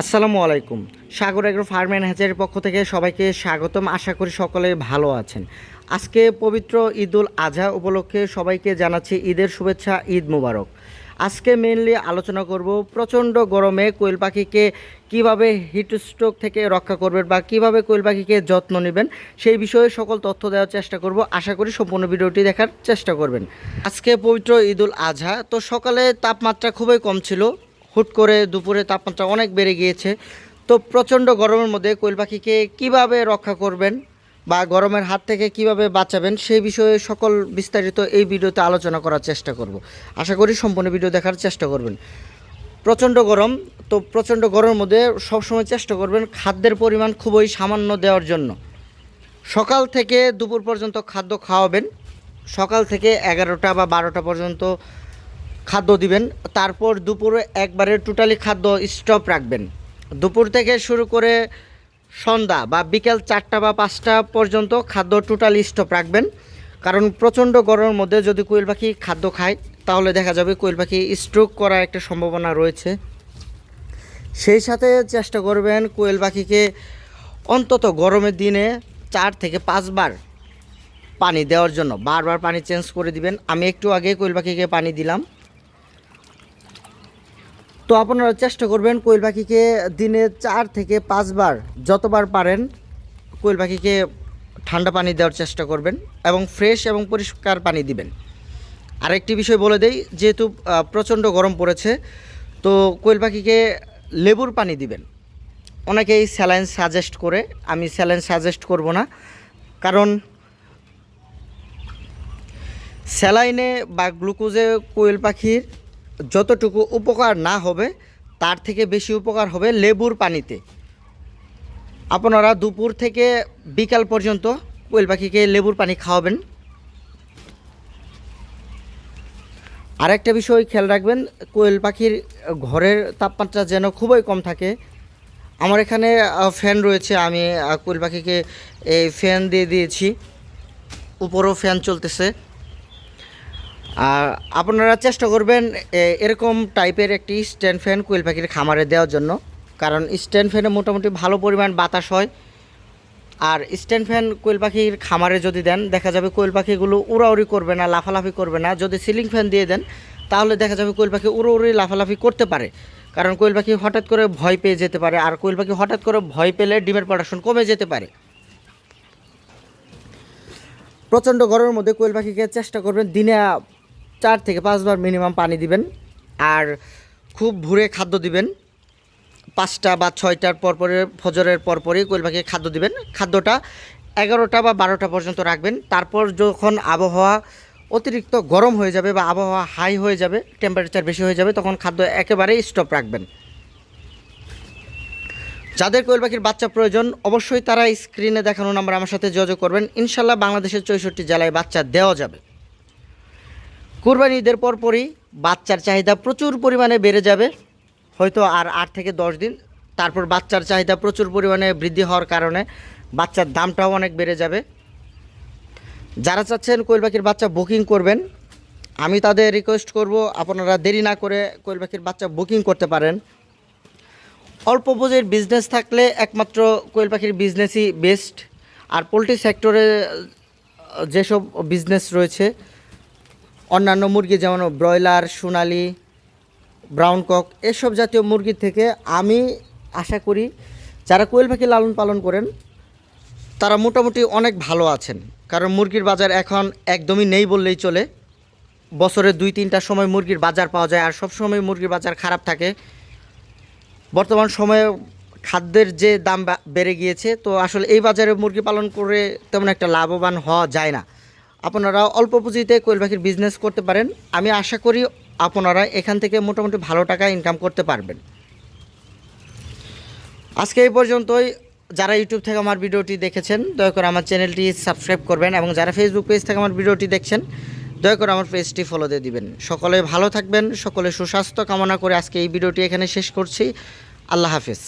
আসসালামু আলাইকুম। Sagar agro farm and হ্যাচারির পক্ষ থেকে সবাইকে স্বাগতম। আশা করি সকলে ভালো আছেন। আজকে পবিত্র ঈদুল আজহা উপলক্ষে সবাইকে জানাচ্ছি ঈদের শুভেচ্ছা, ঈদ মুবারক। আজকে মেনলি আলোচনা করব প্রচণ্ড গরমে কোয়েল পাখিকে কীভাবে হিট স্ট্রোক থেকে রক্ষা করবেন বা কীভাবে কোয়েল পাখিকে যত্ন নেবেন সেই বিষয়ে সকল তথ্য দেওয়ার চেষ্টা করব। আশা করি সম্পূর্ণ ভিডিওটি দেখার চেষ্টা করবেন। আজকে পবিত্র ঈদুল আজহা, তো সকালে তাপমাত্রা খুবই কম ছিল। হুট করে দুপুরে তাপমাত্রা অনেক বেড়ে গিয়েছে। তো প্রচণ্ড গরমের মধ্যে কোয়েল পাখিকে কীভাবে রক্ষা করবেন বা গরমের হাত থেকে কীভাবে বাঁচাবেন সেই বিষয়ে সকল বিস্তারিত এই ভিডিওতে আলোচনা করার চেষ্টা করব। আশা করি সম্পূর্ণ ভিডিও দেখার চেষ্টা করবেন। প্রচণ্ড গরম, তো প্রচণ্ড গরমের মধ্যে সবসময় চেষ্টা করবেন খাদ্যের পরিমাণ খুবই সামান্য দেওয়ার জন্য। সকাল থেকে দুপুর পর্যন্ত খাদ্য খাওয়াবেন। সকাল থেকে এগারোটা বা বারোটা পর্যন্ত খাদ্য দিবেন। তারপর দুপুরে একবারে টোটালি খাদ্য স্টপ রাখবেন। দুপুর থেকে শুরু করে সন্ধ্যা বা বিকেল চারটা বা পাঁচটা পর্যন্ত খাদ্য টোটালি স্টপ রাখবেন। কারণ প্রচণ্ড গরমের মধ্যে যদি কোয়েল পাখি খাদ্য খায়, তাহলে দেখা যাবে কোয়েল পাখি স্ট্রোক করার একটা সম্ভাবনা রয়েছে। সেই সাথে চেষ্টা করবেন কোয়েল পাখিকে অন্তত গরমের দিনে চার থেকে পাঁচবার পানি দেওয়ার জন্য। বারবার পানি চেঞ্জ করে দিবেন। আমি একটু আগে কোয়েল পাখিকে পানি দিলাম। তো আপনারা চেষ্টা করবেন কোয়েল পাখিকে দিনে চার থেকে পাঁচবার যতবার পারেন কোয়েল পাখিকে ঠান্ডা পানি দেওয়ার চেষ্টা করবেন এবং ফ্রেশ এবং পরিষ্কার পানি দিবেন। আরেকটি বিষয় বলে দেই, যেহেতু প্রচণ্ড গরম পড়েছে, তো কোয়েল পাখিকে লেবুর পানি দিবেন। অনেকেই স্যালাইন সাজেস্ট করে, আমি স্যালাইন সাজেস্ট করব না, কারণ স্যালাইনে বা গ্লুকোজে কোয়েল পাখির যতটুকু উপকার না হবে, তার থেকে বেশি উপকার হবে লেবুর পানিতে। আপনারা দুপুর থেকে বিকাল পর্যন্ত কোয়েল পাখিকে লেবুর পানি খাওয়াবেন। আরেকটা বিষয় খেয়াল রাখবেন, কোয়েল পাখির ঘরের তাপমাত্রা যেন খুবই কম থাকে। আমার এখানে ফ্যান রয়েছে, আমি কোয়েল পাখিকে এই ফ্যান দিয়ে দিয়েছি। উপরও ফ্যান চলতেছে। আপনারা চেষ্টা করবেন এরকম টাইপের একটি স্ট্যান্ড ফ্যান কোয়েল পাখির খামারে দেওয়ার জন্য। কারণ স্ট্যান্ড ফ্যানে মোটামুটি ভালো পরিমাণ বাতাস হয়। আর স্ট্যান্ড ফ্যান কোয়েল পাখির খামারে যদি দেন, দেখা যাবে কোয়েল পাখিগুলো উড়াউড়ি করবে না, লাফালাফি করবে না। যদি সিলিং ফ্যান দিয়ে দেন, তাহলে দেখা যাবে কোয়েল পাখি উড়োউড়ি, লাফালাফি করতে পারে। কারণ কোয়েল পাখি হঠাৎ করে ভয় পেয়ে যেতে পারে, আর কোয়েল পাখি হঠাৎ করে ভয় পেলে ডিমের প্রোডাকশন কমে যেতে পারে। প্রচণ্ড গরমের মধ্যে কোয়েল পাখিকে চেষ্টা করবেন দিনে চার থেকে পাঁচবার মিনিমাম পানি দিবেন আর খুব ভুরে খাদ্য দিবেন। পাঁচটা বা ছয়টার পরপরে ফজরের পরপরই কোয়েল পাখিকে খাদ্য দিবেন। খাদ্যটা এগারোটা বা বারোটা পর্যন্ত রাখবেন। তারপর যখন আবহাওয়া অতিরিক্ত গরম হয়ে যাবে বা আবহাওয়া হাই হয়ে যাবে টেম্পারেচার বেশি হয়ে যাবে, তখন খাদ্য একেবারেই স্টপ রাখবেন। যাদের কোয়েল পাখির বাচ্চা প্রয়োজন, অবশ্যই তারা স্ক্রিনে দেখানো নাম্বার আমার সাথে যোগাযোগ করবেন। ইনশাল্লাহ বাংলাদেশের চৌষট্টি জেলায় বাচ্চা দেওয়া যাবে। কুরবানি ঈদের পরপরই বাচ্চার চাহিদা প্রচুর পরিমাণে বেড়ে যাবে। হয়তো আর আট থেকে দশ দিন। তারপর বাচ্চার চাহিদা প্রচুর পরিমাণে বৃদ্ধি হওয়ার কারণে বাচ্চার দামটাও অনেক বেড়ে যাবে। যারা চাচ্ছেন কোয়েল পাখির বাচ্চা বুকিং করবেন, আমি তাদের রিকোয়েস্ট করব আপনারা দেরি না করে কোয়েল পাখির বাচ্চা বুকিং করতে পারেন। অল্প পুঁজির বিজনেস থাকলে একমাত্র কোয়েল পাখির বিজনেসই বেস্ট আর পোলট্রি সেক্টরে যেসব বিজনেস রয়েছে অন্যান্য মুরগি যেমন ব্রয়লার, সোনালি ব্রাউন কক, এসব জাতীয় মুরগির থেকে আমি আশা করি যারা কোয়েল পাখি লালন পালন করেন, তারা মোটামুটি অনেক ভালো আছেন। কারণ মুরগির বাজার এখন একদমই নেই বললেই চলে। বছরে দুই, তিনটা সময় মুরগির বাজার পাওয়া যায় আর সব সময় মুরগির বাজার খারাপ থাকে। বর্তমান সময়ে খাদ্যের যে দাম বেড়ে গিয়েছে, তো আসলে এই বাজারে মুরগি পালন করে তেমন একটা লাভবান হওয়া যায় না। আপনারা অল্প পুঁজিতে কোয়েল পাখির বিজনেস করতে পারেন। আমি আশা করি আপনারা এখান থেকে মোটামুটি ভালো টাকা ইনকাম করতে পারবেন। আজকে এই পর্যন্তই। যারা ইউটিউব থেকে আমার ভিডিওটি দেখেছেন, দয়া করে আমার চ্যানেলটি সাবস্ক্রাইব করবেন এবং যারা ফেসবুক পেজ থেকে আমার ভিডিওটি দেখছেন, দয়া করে আমার পেজটি ফলো দিয়ে দিবেন। সকলে ভালো থাকবেন, সকলে সুস্বাস্থ্য কামনা করে আজকে এই ভিডিওটি এখানে শেষ করছি। আল্লাহ হাফেজ।